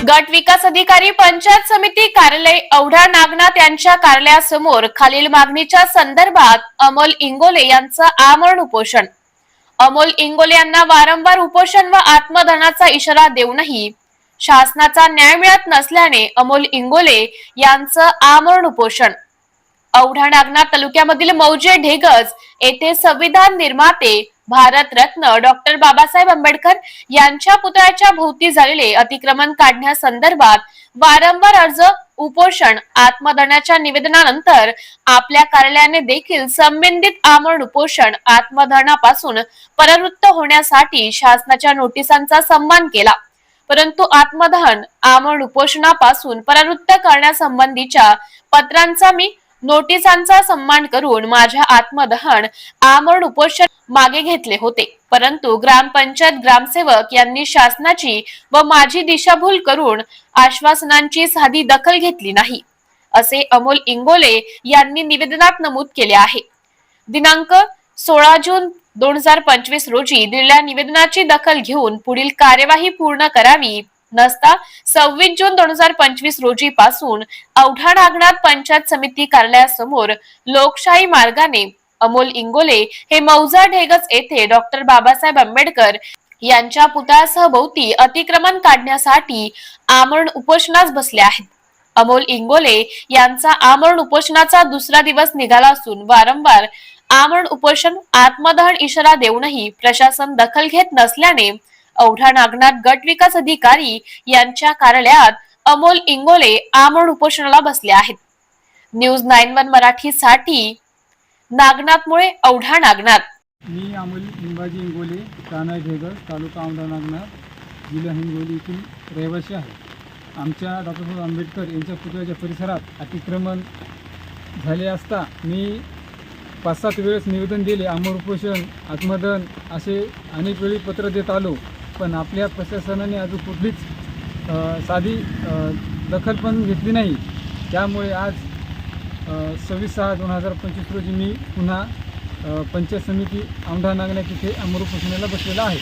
गट विकास अधिकारी पंचायत समिती कार्यालय औढा नागनाथ यांच्या कार्यालयासमोर खालील मागणीच्या संदर्भात अमोल इंगोले यांचं आमरण उपोषण. अमोल इंगोले यांना वारंवार उपोषण व आत्मधनाचा इशारा देऊनही शासनाचा न्याय मिळत नसल्याने अमोल इंगोले यांचं आमरण उपोषण. औढा नागनाथ तालुक्यामधील मौजे ढेगज येथे संविधान निर्माते भारतरत्न डॉक्टर बाबासाहेब आंबेडकर यांच्या पुतळ्याच्या भोवती झालेले अतिक्रमण काढण्यासंदर्भात वारंवार अर्ज उपोषण आत्मदहनाच्या निवेदनानंतर आपल्या कार्यालयाने देखील संबंधित आमरण उपोषण आत्मदहनापासून परावृत्त होण्यासाठी शासनाच्या नोटिसांचा सन्मान केला. परंतु आत्मदहन आमरण उपोषणापासून परावृत्त करण्यासंबंधीच्या पत्रांचा मी नोटिसांचा सन्मान करून माझ्या आत्मदहन आमरण उपोषण मागे घेतले होते. परंतु ग्रामपंचायत ग्रामसेवक यांनी शासनाची व माझी दिशाभूल करून आश्वासनांची साधी दखल घेतली नाही. असे अमोल इंगोले यांनी निवेदनात नमूद केले आहे. दिनांक सोळा जून दोन हजार पंचवीस रोजी दिलेल्या निवेदनाची दखल घेऊन पुढील कार्यवाही पूर्ण करावी नसता सव्वीस जून दोन हजार पंचवीस रोजी पासून औढा नागनाथ पंचायत समिती कार्यालयासमोर लोकशाही मार्गाने अमोल इंगोले हे मौजा ढेगस येथे डॉक्टर बाबासाहेब आंबेडकर यांच्या पुतळ्यासह भोवती अतिक्रमण काढण्यासाठी आमरण उपोषणास बसले आहेत. अमोल इंगोले यांचा आमरण उपोषणाचा दुसरा दिवस निघाला असून वारंवार आमरण उपोषण आत्मदहन इशारा देऊनही प्रशासन दखल घेत नसल्याने औढा नागनाथ गट विकास अधिकारी यांच्या कार्यालयात अमोल इंगोले आमरण उपोषणाला बसले आहेत. न्यूज नाईन वन मराठी साठी नागनाथमुळे औढा नागनाथ. मी अमोल लिंबाजी हिंगोली राणा भेगर तालुका औंढा नागनाथ जिल्हा हिंगोली येथील रहिवासी आहे. आमच्या डॉक्टर आंबेडकर यांच्या पुतळ्याच्या परिसरात अतिक्रमण झाले असता मी पाच सात वेळेस निवेदन दिले अमर उपोषण आत्मदन असे अनेक वेळी पत्र देत आलो पण आपल्या प्रशासनाने अजून कुठलीच साधी दखल पण घेतली नाही. त्यामुळे आज सव्वीस सहा दोन हजार पंचवीस रोजी मी पुन्हा पंचायत समिती औंढा नागण्यात इथे अमरूप उपोषणाला बसलेला आहे.